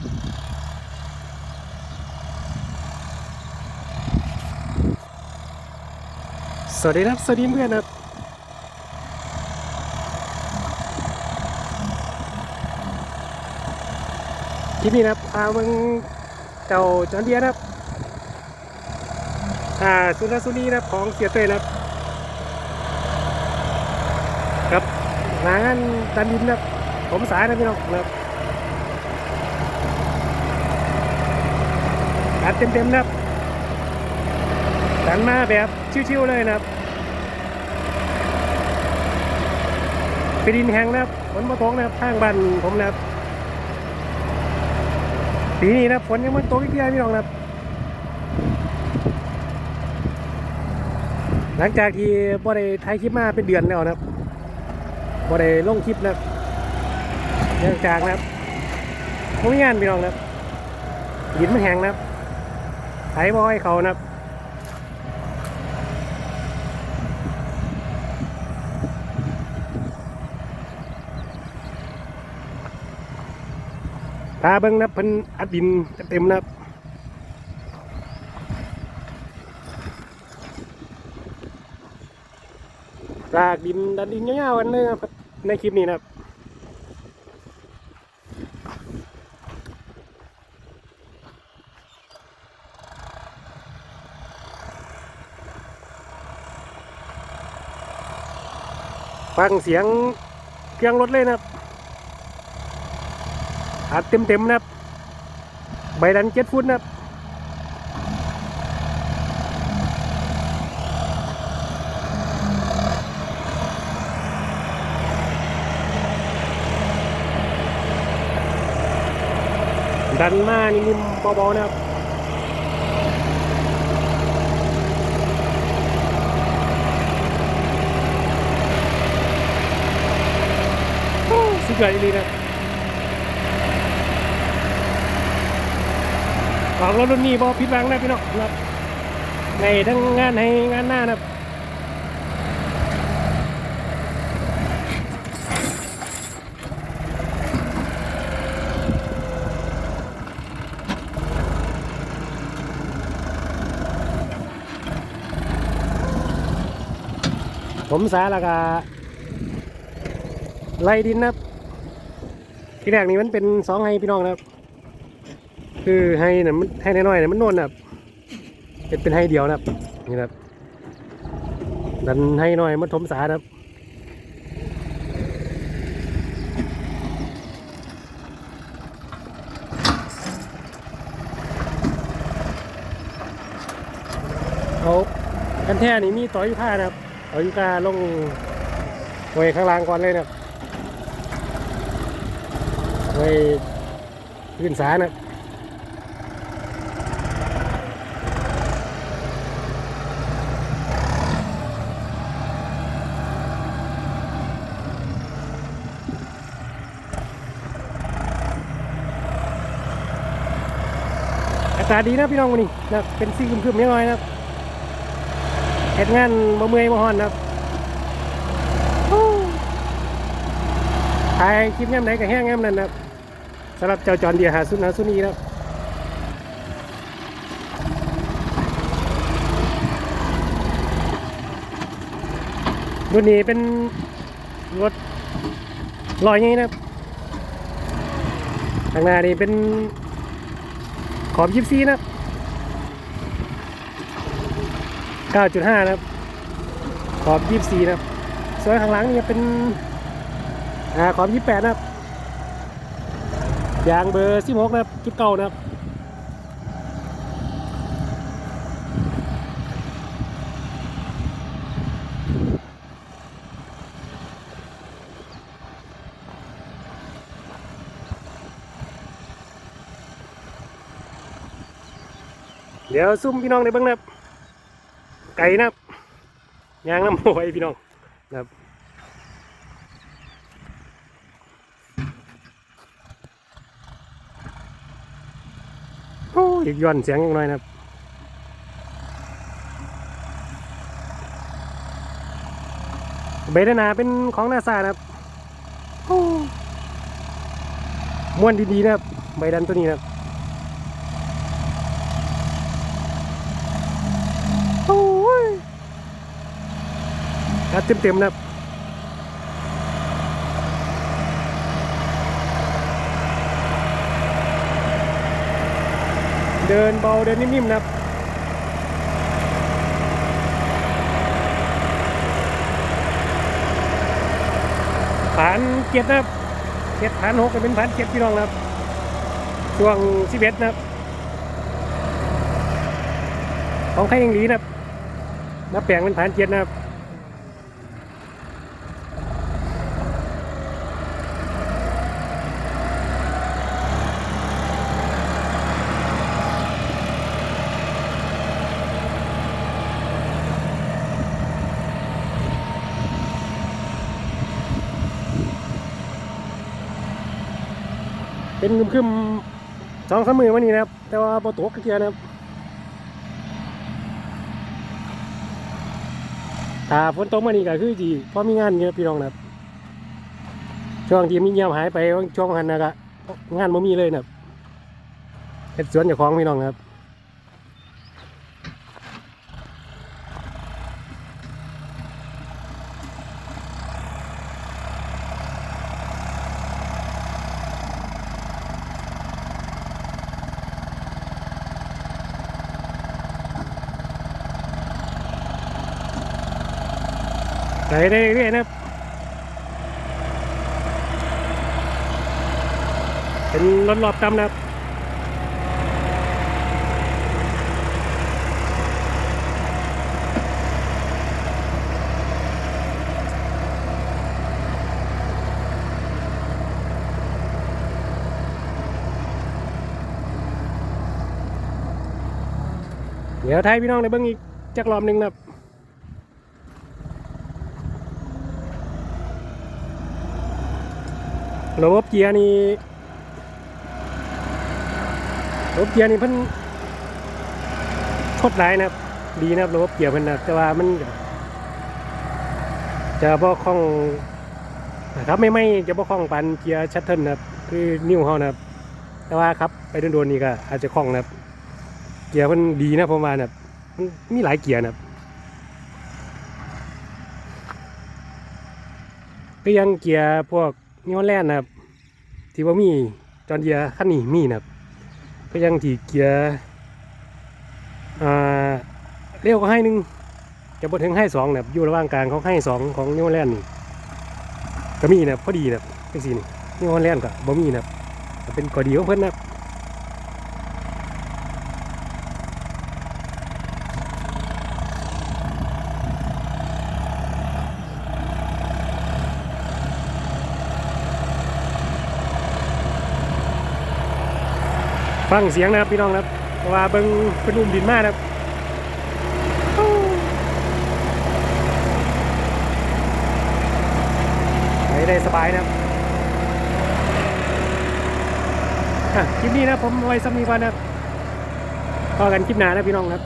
สวัสดีครับ สวัสดีเพื่อนครับคลิปนี้นะครับพาเมึงเจ้าจอนเดียนะครับ อ่าสุนัขสุนีนะครับของเสียเต้ยนะครับ ครับงานดันดินนะครับ ผมสายนะพี่น้องนะครับ ดเต็มๆนะครับดันมาแบบชิวๆเลยนะครับป็นดินแห้งนะครับฝนมาตกนะครับทางบ้านผมนะครับปีนี้นะฝนยังมันตกอีกเดียพี่น้องนะครับ หลังจากที่บ่ได้ถ่ายคลิปมาเป็นเดือนแล้วนะครับบ่ได้ลงคลิปนะครับเนื่องจากนะครับผมมีงานพี่น้องนะครับหินมันแห้งนะครับ ไถบ่ให้เขานะครับพาเบิ้งนับเพิ่นอัดดินเต็มนะครับรากดินดันดินยาวๆกันเลยนะครับในคลิปนี้นะครับ ฟังเสียงเครื่องรถเลยนะครับอัดเต็มเต็มๆนะครับ ใบดันเจ็ดฟุตนะครับดันมานิ่มเบาๆนะครับ โอ้ สุดยอดเลยนะออกรถรุ่นนี้บอผิดหวังนะพี่น้องครับในทั้งงานให้งานหน้านะผมสาแล้วก็ไล่ดินนะครับ ที่แรกนี่มันเป็นสองให้พี่น้องนะครับคือให้เนี่ยมันให้น้อยๆเนี่ยมันน่นนะครับเป็นเป็นให้เดียวนะครับนี่นะครับดันให้น้อยมันถมสาครับเอากันแท่นี่มีต่อยุค่านะครับต่อยุค่าลงไว้ข้างล่างก่อนเลยนะครับ ไว้ขึ้นสานะครับอากาศดีนะพี่น้องวันนี้นะเป็นสีคึมๆนิดหน่อยนะเห็ดงานมาเมื่อยมาฮอนนะครับโอ้ ถ่ายคลิปย่ำไหนกับแห้งย่ำนั้นนะครับสำหรับเจ้าจอนเดียหาสุนหาสุนีนะครับรุ่นนี้เป็นรถลอยงนี้นะครับทางหน้านี่เป็นขอบยิบซีนะ9.5 นะครับ ขอบยิบซีนะครับ ส่วนข้างหลังนี่เป็น อ่าขอบยิบแปดนะครับยางเบอร์สิบหกนะครับจุดเก้านะครับเดี๋ยวซุ่มพี่น้องในเบื้องนะครับไก่นะครับยางน้ำหอยพี่น้องนะครับ อ้ยย้อนเสียงอีกหน่อยนะครับเบดนาเป็นของนาซานะครับม้วนดีๆนะครับใบดันตัวนี้นะครับโอ้ยัดเต็มๆนะครับ เดินเบาเดินนิ่มๆนะครับผ่านเจ็ดนะครับเจ็ดผ่านหกก็เป็นผ่านเจ็ดพี่น้องนะครับช่วงสิบเอ็ดนะครับ ของใครยังหลีนะครับนับแปลงเป็นผ่านเจ็ดนะครับ เป็นคึมคึมๆสองสามมือวันนี้นะครับ แต่ว่าปตกกระเทียนะครับถ้าฝนตกมานี่ก็คือจีพอมีงานเยอะพี่น้องนะครับช่วงที่มีเงียบหายไปช่วงหันนะครับงานไม่มีเลยนะครับเห็ดสวนเจ้าของพี่น้องนะครับ ไปได้เรื่อยนะครับเป็นรถรอบตำนะครับเดี๋ยวไทยพี่น้องในเบิ้งอีกจักรอบหนึ่งนะครับ ระบบเกียร์นี่ระบบเกียร์นี่เพิ่นโคตรหลายนะครับ ดีนะครับระบบเกียร์เพิ่นนะแต่ว่ามัน จะบ่คล่องนะครับไม่ไม่จะบ่คล่องปันเกียร์ชัตเทิลนะครับคือนิ้วเขานะครับ แต่ว่าครับไปโดนๆนี่ก็อาจจะคล่องนะครับ เกียร์เพิ่นดีนะผมว่านะครับมันมีหลายเกียร์นะครับก็ยังเกียร์พวก นิวแลนด์นะครับ ที่ว่ามีจอนเดียขั้นนี้มีนะครับก็ยังที่เกียร์อ่าเร็วก็ให้หนึ่งจะบดถึงให้สองนะครับอยู่ระหว่างกลางของให้สองของนิวแลนด์นี่ก็มีนะครับพอดีนะครับไอ้สี่นี่นิวแลนด์ก็บ่มีนะครับเป็นกอดีของเพื่อนนะครับ ฟังเสียงนะครับพี่น้องนะครับเพราะว่าเบิ้งเป็นอุ้มดินมากนะครับไปได้สบายนะครับอะคลิปนี้นะผมเอาไว้สามีก่อนนะครับพอกันคลิปหน้านะพี่น้องนะครับ